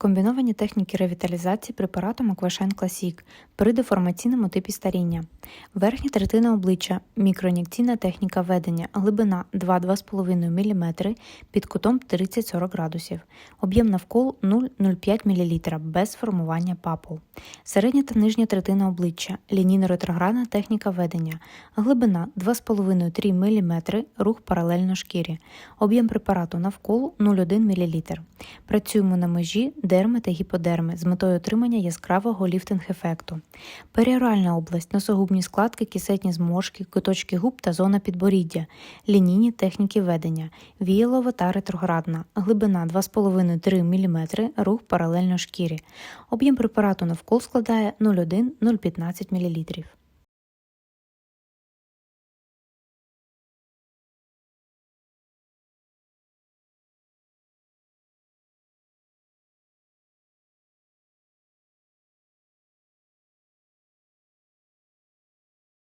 Комбіновані техніки ревіталізації препаратом Aquashine Classic при деформаційному типі старіння. Верхня третина обличчя, мікроін'єкційна техніка ведення, глибина 2-2,5 мм під кутом 30-40 градусів, об'єм навколо 0,05 мл без формування папул. Середня та нижня третина обличчя, лінійно-ретроградна техніка ведення, глибина 2,5-3 мм, рух паралельно шкірі, об'єм препарату навколо 0,1 мл. Працюємо на межі дерми та гіподерми з метою отримання яскравого ліфтинг-ефекту. Періоральна область, носогубні складки, кисетні зморшки, куточки губ та зона підборіддя, лінійні техніки ведення, віялова та ретроградна, глибина 2,5-3 мм, рух паралельно шкірі. Об'єм препарату навколо складає 0,1-0,15 мл.